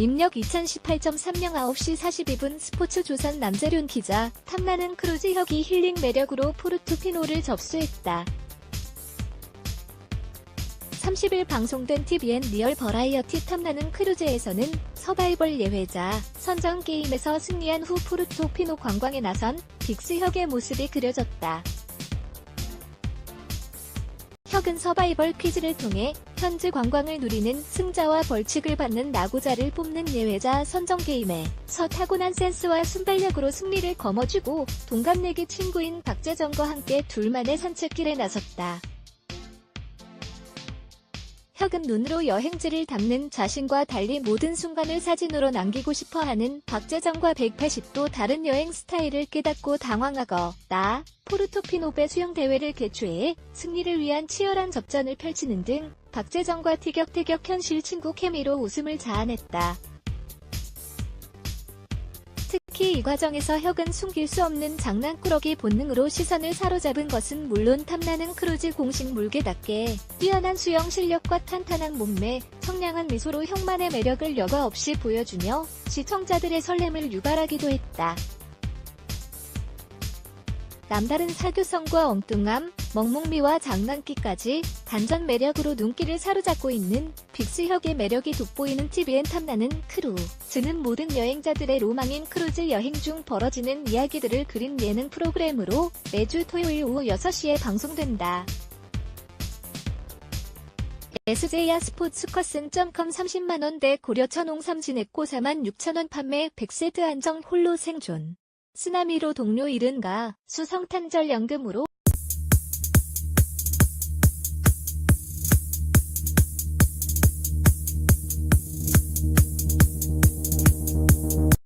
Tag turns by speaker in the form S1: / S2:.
S1: 입력 2018.3명 9시 42분 스포츠 조선 남재륜 기자 탐나는 크루즈 혁이 힐링 매력으로 포르투피노를 접수했다. 30일 방송된 TVN 리얼 버라이어티 탐나는 크루즈에서는 서바이벌 예외자 선정 게임에서 승리한 후 포르토피노 관광에 나선 빅스 혁의 모습이 그려졌다. 혁은 서바이벌 퀴즈를 통해 현지 관광을 누리는 승자와 벌칙을 받는 나고자를 뽑는 예외자 선정 게임에 서 타고난 센스와 순발력으로 승리를 거머쥐고 동갑내기 친구인 박재정과 함께 둘만의 산책길에 나섰다. 혁은 눈으로 여행지를 담는 자신과 달리 모든 순간을 사진으로 남기고 싶어하는 박재정과 180도 다른 여행 스타일을 깨닫고 당황하고 나 포르토피노베 수영 대회를 개최해 승리를 위한 치열한 접전을 펼치는 등 박재정과 티격태격 현실 친구 케미로 웃음을 자아냈다. 특히 이 과정에서 혁은 숨길 수 없는 장난꾸러기 본능으로 시선을 사로잡은 것은 물론 탐나는 크루즈 공식 물개답게 뛰어난 수영 실력과 탄탄한 몸매, 청량한 미소로 혁만의 매력을 여과 없이 보여주며 시청자들의 설렘을 유발하기도 했다. 남다른 사교성과 엉뚱함, 먹먹미와 장난기까지 단전 매력으로 눈길을 사로잡고 있는 빅스혁의 매력이 돋보이는 TVN 탐나는 크루 즈는 모든 여행자들의 로망인 크루즈 여행 중 벌어지는 이야기들을 그린 예능 프로그램으로 매주 토요일 오후 6시에 방송된다. SJ야 스포츠커슨.com 30만원대 고려 천홍삼 진액고 46,000원 판매 100세트 한정 홀로 생존. 쓰나미로 동료 잃은가 수성탄절 연금으로